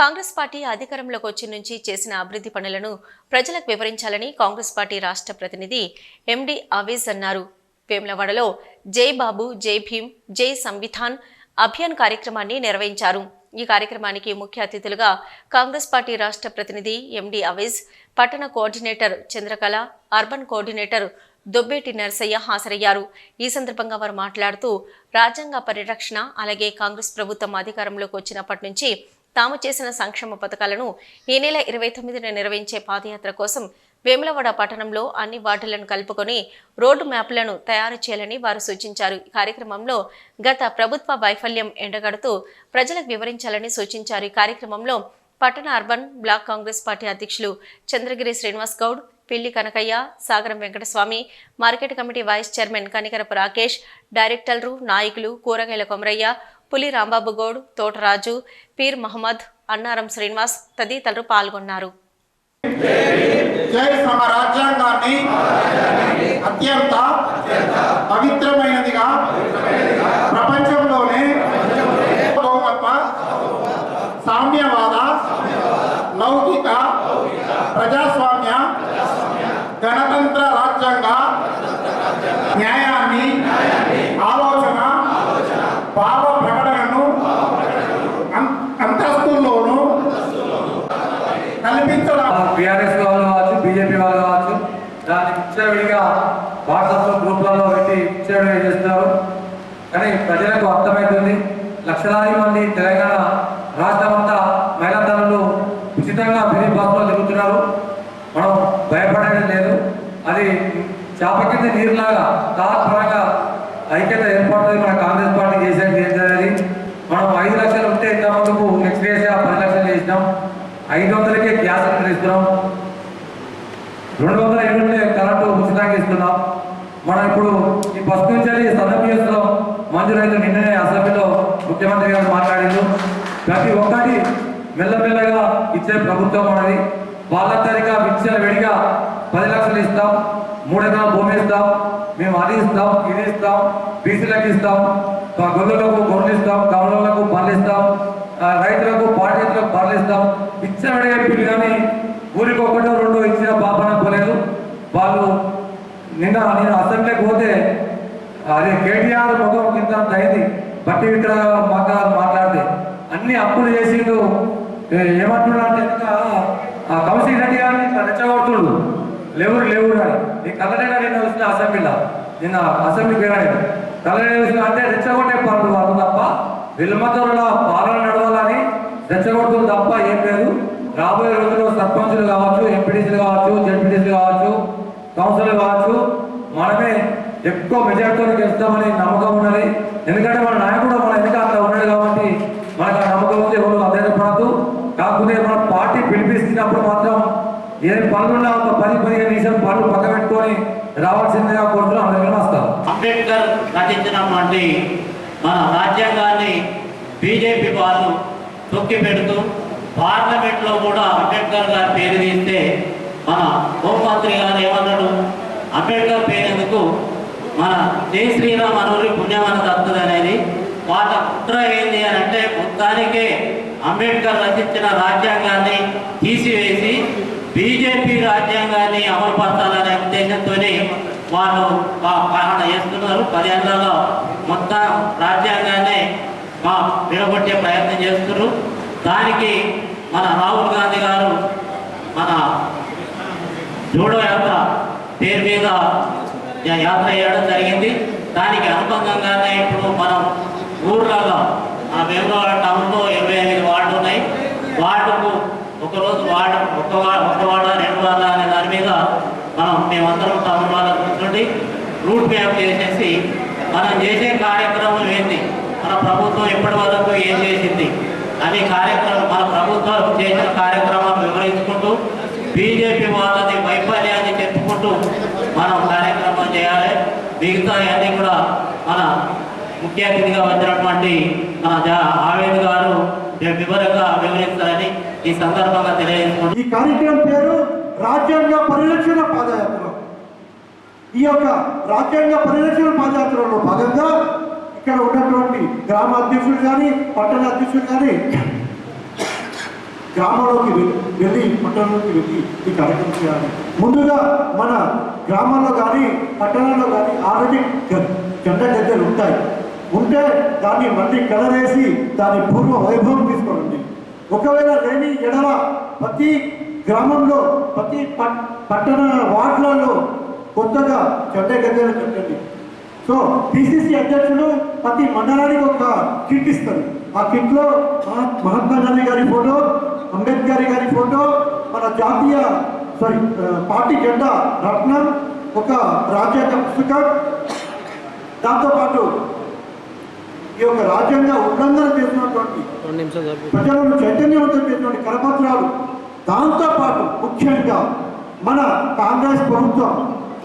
Congress party అధికారంలోకి వచ్చి నుంచి చేసిన అభివృద్ధి పనులను ప్రజలకు వివరించాలని కాంగ్రెస్ పార్టీ రాష్ట్ర ప్రతినిధి ఎండి అవేజ్ అన్నారు. వేములవాడలో జై బాబు జై భీమ్ జై సంవిధాన్ అభియాన్ కార్యక్రమాన్ని నిర్వహించారు. ఈ కార్యక్రమానికి ముఖ్య అతిథులుగా కాంగ్రెస్ పార్టీ రాష్ట్ర ప్రతినిధి ఎండి అవేజ్ పట్టణ coordinator Chandrakala urban coordinator Dobbeti Narasayya హాజరయ్యారు. ఈ సందర్భంగా వారు మాట్లాడుతూ రాజ్యాంగ పరిరక్షణ అలాగే కాంగ్రెస్ ప్రభుత్వం అధికారంలోకి వచ్చినప్పటి నుంచి తాము చేసిన సంక్షేమ పథకాలను ఈ నెల ఇరవై తొమ్మిదిన నిర్వహించే పాదయాత్ర కోసం వేములవాడ పట్టణంలో అన్ని వార్డులను కలుపుకొని రోడ్డు మ్యాప్లను తయారు చేయాలని వారు సూచించారు. ఈ కార్యక్రమంలో గత ప్రభుత్వ వైఫల్యం ఎండగడుతూ ప్రజలకు వివరించాలని సూచించారు. ఈ కార్యక్రమంలో పట్టణ అర్బన్ బ్లాక్ కాంగ్రెస్ పార్టీ అధ్యక్షులు Chandragiri Srinivas Goud Pilli Kanakayya Sagaram Venkataswamy market committee vice chairman Kanikarapu Rakesh డైరెక్టర్లు నాయకులు కూరగాయల కొమరయ్య పులి రాంబాబు గౌడ్ తోటరాజు పీర్ మహమ్మద్ అన్నారం శ్రీనివాస్ తదితరులు పాల్గొన్నారు. అత్యంత పవిత్రమైనదిగా ప్రపంచంలోనే సామ్యవాద లౌకిక ప్రజాస్వామ్య గణతంత్ర రాజ్యాంగ న్యాయ ఆలోచన భావ ప్రకటనను అం- అంతస్తుల్లోనూ కల్పించడం బీఆర్ఎస్ వాళ్ళు కావచ్చు బీజేపీ వాళ్ళు కావచ్చు దాన్ని విచ్చలవిడిగా వాట్సాప్ గ్రూప్లలో పెట్టి విచ్చలవిడిగా చేస్తున్నారు కానీ ప్రజలకు అర్థమవుతుంది లక్షలాది మంది తెలంగాణ రాష్ట్రం అంతా మహిళా తల్లులు ఉచితంగా ఫ్రీ బస్సులో తిరుగుతున్నారు. మనం భయపడేది లేదు. అది చేప కింద నీరులాగా తాత్పరంగా ఐక్యత ఏర్పడుతుంది మన కాంగ్రెస్ పార్టీ చేసేది ఏం చేయాలి మనం ఐదు లక్షలు ఉంటే ఇంత నెక్స్ట్ డేస్ పది లక్షలు చేసినాం. ఐదు వందలకే గ్యాస్ ఇస్తున్నాం. రెండు వందల యూనిట్లే కరెంటు ఉచితంగా ఇస్తున్నాం. మనం ఇప్పుడు ఈ ఫస్ట్ నుంచి సదభ్యస్లో మంజూరైన నిన్ననే అసెంబ్లీలో ముఖ్యమంత్రి గారు మాట్లాడిండు ప్రతి ఒక్కటి మెల్లమెల్లగా ఇచ్చే ప్రభుత్వం అనేది వాళ్ళందరిగా విచ్చల వెడిగా పది లక్షలు ఇస్తాం మూడు ఎకరాల భూమి ఇస్తాం మేము అది ఇస్తాం ఇది ఇస్తాం బీసీలకు ఇస్తాం గొర్రెలకు గొర్రెలు ఇస్తాం కమలకు పనులు ఇస్తాం రైతులకు పాఠ్యతలకు పనులు ఇస్తాం. ఇచ్చడిగా పిల్లి కానీ ఊరికి ఒకటో రెండో ఇచ్చిన పాపన పోలేదు. వాళ్ళు నిన్న నేను అసెంబ్లీకి పోతే అదే కేటీఆర్ ముఖం కింద అయింది. బట్టి ఇక్కడ మాట్లాడు మాట్లాడితే అన్ని అప్పులు చేసిండు. ఏమంటున్నాడు ఏమంటున్నా అంటే ఇంకా ఆ కౌన్సిల్ రెడ్డి గారిని ఇట్లా రెచ్చగొడుతుండు. లేవుడు లేవుడు అని. నీ కళ్ళనైనా నిన్న వచ్చిన అసెంబ్లీలో నిన్న అసెంబ్లీ వెళ్ళాడు కళ్ళనే వచ్చిన అంటే రెచ్చగొట్టే పనులు వాళ్ళు తప్ప విల్మతల పాలన నడవాలని రెచ్చగొడుతుంది తప్ప ఏం లేదు. రాబోయే రోజుల్లో సర్పంచులు కావచ్చు ఎంపీటీసీలు కావచ్చు జడ్పీటీసీలు కావచ్చు కౌన్సిల్ కావచ్చు మనమే ఎక్కువ మెజార్టీతో గెలుస్తామని నమ్మకం ఉన్నది. ఎందుకంటే మన నాయకుడు మన వెనుక అట్లా ఉన్నాడు కాబట్టి మనకు ఆ నమ్మకం ఉంది ఎవరు అధైర్యపడద్దు. కాకపోతే మన పార్టీ పిలిపిస్తున్నప్పుడు మాత్రం ఏ పనులున్నా ఒక పది పదిహేను నిమిషాలు పనులు పక్క పెట్టుకొని రావాల్సిందిగా కోరుతున్నాం. అందరికీ నమస్కారం. అంబేద్కర్ రచించినటువంటి మన రాజ్యాంగాన్ని బీజేపీ వాళ్ళు తొక్కి పెడుతూ పార్లమెంట్లో కూడా అంబేద్కర్ గారి పేరు తీస్తే మన హోంమంత్రి గారు ఏమన్నాడు? అంబేద్కర్ పేరు ఎందుకు మన జై శ్రీరామ్ అనూరి పుణ్యమన దత్తది అనేది వాళ్ళ కుట్ర ఏంది అని అంటే మొత్తానికే అంబేద్కర్ రచించిన రాజ్యాంగాన్ని తీసివేసి బీజేపీ రాజ్యాంగాన్ని అమలుపరచాలనే ఉద్దేశంతోనే వాళ్ళు పా- పాలన చేస్తున్నారు. పదేళ్ళలో మొత్తం రాజ్యాంగాన్ని మా విడగొట్టే ప్రయత్నం చేస్తున్నారు. దానికి మన రాహుల్ గాంధీ గారు మన జోడో యాత్ర పేరు మీద యాత్ర చేయడం జరిగింది. దానికి అనుబంధంగానే ఇప్పుడు మనం ఊర్లలో ఆ వేములవాడ టౌన్లో ఇరవై ఎనిమిది వార్డు ఉన్నాయి. వార్డుకు ఒకరోజు వార్డు ఒక్క ఒక వార్డ రెండు వార్డ అనే దాని మీద మనం మేమందరం టౌన్ వాళ్ళ కూర్చుండి రూట్ మ్యాప్ చేసేసి మనం చేసే కార్యక్రమం ఏంటి? మన ప్రభుత్వం ఇప్పటి వరకు ఏం చేసింది? అనే కార్యక్రమం మన ప్రభుత్వం చేసిన కార్యక్రమాలు వివరించుకుంటూ బీజేపీ వాళ్ళని వైపు చెప్పుకుంటూ మనం కార్యక్రమం చేయాలి మిగతా అన్ని కూడా మన ముఖ్య అతిథిగా వచ్చినటువంటి మన ఆవేద్ గారు వివరంగా వివరిస్తారని ఈ సందర్భంగా తెలియజేసుకుంటూ ఈ కార్యక్రమం పేరు రాజ్యాంగ పరిరక్షణ పాదయాత్ర. ఈ యొక్క రాజ్యాంగ పరిరక్షణ పాదయాత్రలో భాగంగా ఇక్కడ ఉన్నటువంటి గ్రామ అధ్యక్షుడు కానీ పట్టణ అధ్యక్షుడు కానీ గ్రామంలోకి వెళ్ళి వెళ్ళి పట్టణంలోకి వెళ్ళి ఈ కార్యక్రమం చేయాలి. ముందుగా మన గ్రామాల్లో కానీ పట్టణాల్లో కానీ ఆల్రెడీ జెండ గద్దెలు ఉంటాయి. ఉంటే దాన్ని మళ్ళీ కలరేసి దాని పూర్వ వైభవం తీసుకోండి ఒకవేళ లేని ఎడవ ప్రతి గ్రామంలో ప్రతి పట్టణ వార్డులలో కొత్తగా చెడ్డ గద్దెలు పెట్టండి సో పిసిసి అధ్యక్షుడు ప్రతి మండలానికి ఒక కిట్ ఇస్తారు. ఆ కిట్లో మహాత్మా గాంధీ గారి ఫోటో అంబేద్కర్ గారి ఫోటో మన జాతీయ సారీ పార్టీ జెండా రత్నం ఒక రాజ్యాంగ పుస్తకం. దాంతోపాటు ఈ యొక్క రాజ్యాంగ ఉల్లంఘన చేసినటువంటి ప్రజలను చైతన్యవంతం చేసినటువంటి కరపత్రాలు దాంతోపాటు ముఖ్యంగా మన కాంగ్రెస్ ప్రభుత్వం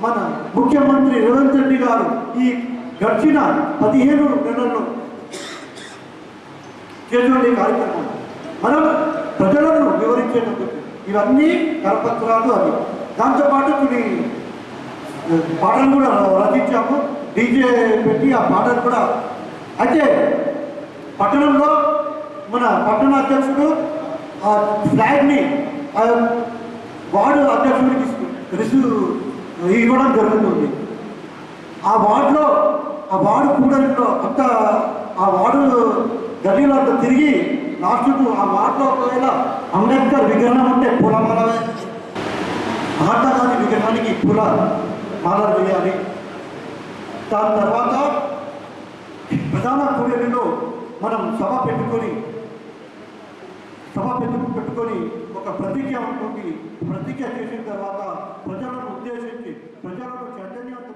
మన ముఖ్యమంత్రి రేవంత్ రెడ్డి గారు ఈ గడిచిన పదిహేను నెలల్లో చేసినటువంటి కార్యక్రమం. మనం ప్రజలను వివరించేటటువంటి ఇవన్నీ కరపత్రాలు అవి. దాంతోపాటు కొన్ని పాటలు కూడా రచించాము. డీజే పెట్టి ఆ పాటలు కూడా. అయితే పట్టణంలో మన పట్టణ అధ్యక్షుడు ఆ ఫ్లాగ్ని వార్డు అధ్యక్షుడికి రిసీవ్ ఇవ్వడం జరుగుతుంది. ఆ వార్డులో ఆ వార్డు కూడలిలో అంత ఆ వార్డు గదిలో అంత తిరిగి లాస్ట్కు ఆ వార్డులో ఒకవేళ అంబేద్కర్ విగ్రహం ఉంటే పూలమాల మహాత్మా గాంధీ విగ్రహానికి పూల మాల వేయాలి. దాని తర్వాత ప్రధాన కూడలిలో మనం సభ పెట్టుకొని సభ పెట్టు పెట్టుకొని ఒక ప్రతిజ్ఞ ఉంటుంది. ప్రతిజ్ఞ చేసిన తర్వాత ప్రజలను ఉద్దేశించి ప్రజలను చైతన్యవంతం